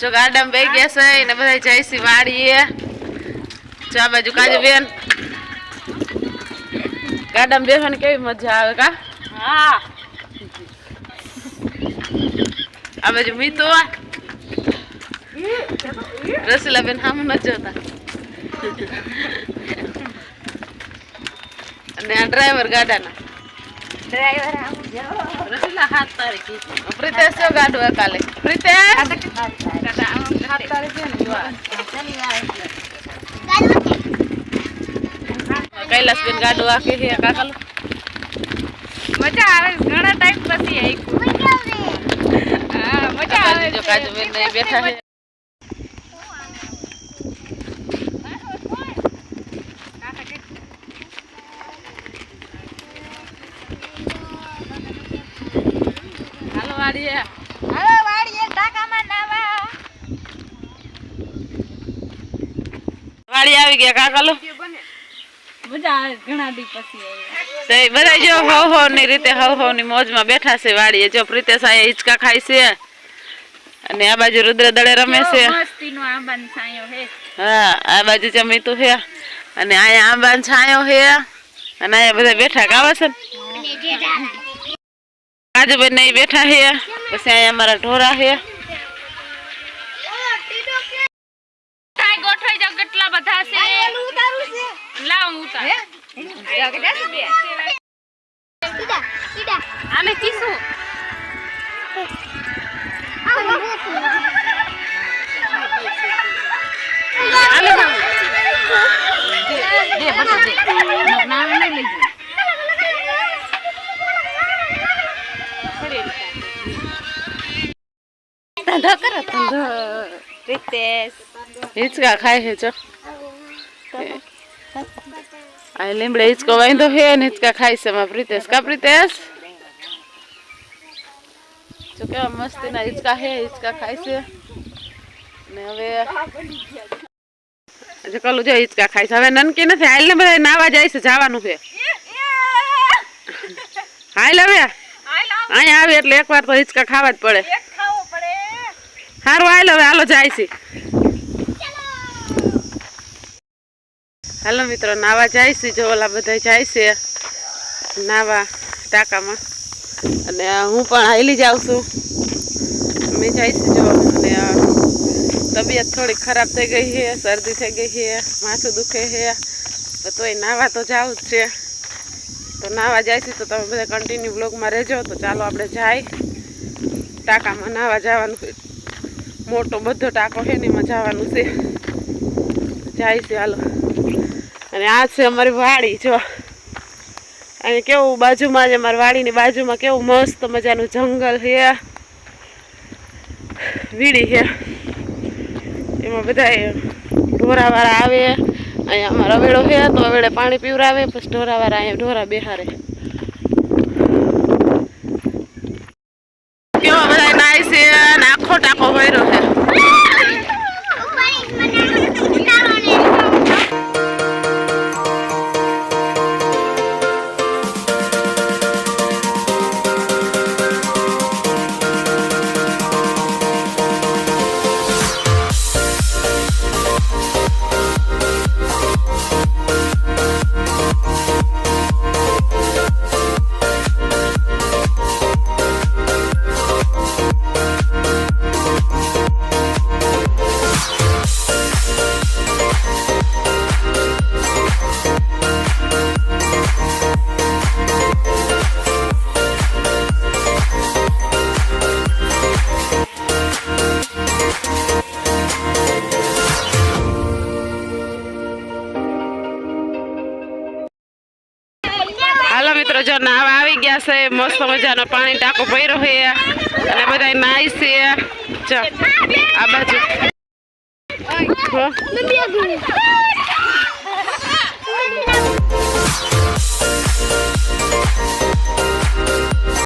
જો ગાર્ડન બે ગયા છે ને બધા જઈશી વાડીએ. જો આ બાજુ કાજુ બેન. ગાર્ડન બેસવાની કેવી મજા આવે કા? હા. આ બાજુ મીતો રસીલા બેન સામે ન જોતા. અને આ ડ્રાઈવર ગાડાના ડ્રાઈવર આમ જો રસીલા હાથ તારીખ પ્રિતેશ જો ગાડવા કાલે પ્રિતેશ કૈલાસબેન ગાડો આખે હે કાકાલો મજા આવે. ઘણા ટાઈમ પછી. મજા આવે જો. કાજુ બેન બેઠા હાલો વાડીએ હાલો વાડીએ ટાંકામાં નાવા. વાડી આવી ગયા કાકાલો મજા ઘણા દી પછી આવ્યા. બધા જો હવ હવની રીતે હવ હવની મોજમાં બેઠા છે વાડીએ જો પ્રિતેશ આયા હિંચકા ખાય છે અને આ બાજુ રુદ્ર દળે રમે છે કેવો મસ્તીનો આંબાનો છાંયો હે. હા આ બાજુ જમીતું છે અને અહીંયા આંબા છાયો છે અને અહીંયા બધા બેઠા ગાવા છે કાજુબેન બંને ઈ બેઠા હે. પછી અહીંયા અમારા ઢોરા જાવ કેટલા બધા છે. લાવ હું આને કીશું આલે ખાવું. દે બસ દે નામ નહીં લઈ કરો રીતેશ હિંચકા ખાય છે જો આ લીમડે હિચકો વાંધો છે ને હિચકા ખાય છે પ્રિતેશ. કા પ્રિતેશ? જો કેવા મસ્તીના હિંચકા છે હિંચકા ખાય છે. ને હવે જો કલું જો હિચકા ખાઈશ હવે નનકી નથી હાલ ને બધા નાવા જાય છે જવાનું છે. હાલ હવે. અહીંયા આવે એટલે એકવાર તો હિચકા ખાવા જ પડે. સારું હાલ, હવે હાલો જાય છે. હાલો મિત્રો, નાવા જાય છે, જો ઓલા બધા જાય છે નાવા ટાંકામાં અને હું પણ હાલી જાઉં છું. મેં જાય છે જો, અને તબિયત થોડી ખરાબ થઈ ગઈ છે, શરદી થઈ ગઈ છે, માથું દુખે છે. તો તોય નાવા તો જાવું જ છે. તો નાવા જાય છે, તો તમે બધા કન્ટિન્યુ બ્લોગમાં રહેજો. તો ચાલો આપણે જાય. ટાંકામાં નાવા જવાનું મોટો બધો ટાંકો છે ને એમાં જવાનું છે. જાય છે હાલો. અને આ છે અમારી વાડી, જો. અને કેવું બાજુમાં જ અમારી વાડીની બાજુમાં કેવું મસ્ત મજાનું જંગલ છે. વીડી છે. એમાં બધા ઢોરાવાળા આવે. અહીંયા અમારો અવેડો છે, તો અવેડે પાણી પીવરાવે પછી ઢોરાવાળા અહીંયા ઢોરા બેહારે કેવા બધા નાય છે અને આખો ટાંકો ભર્યો છે. મિત્રો જો નાવા આવી ગયા છે, મસ્ત મજાનો પાણી ટાંકો ભર્યો છે અને બધા નાય છે જો, આ બાજુ હો.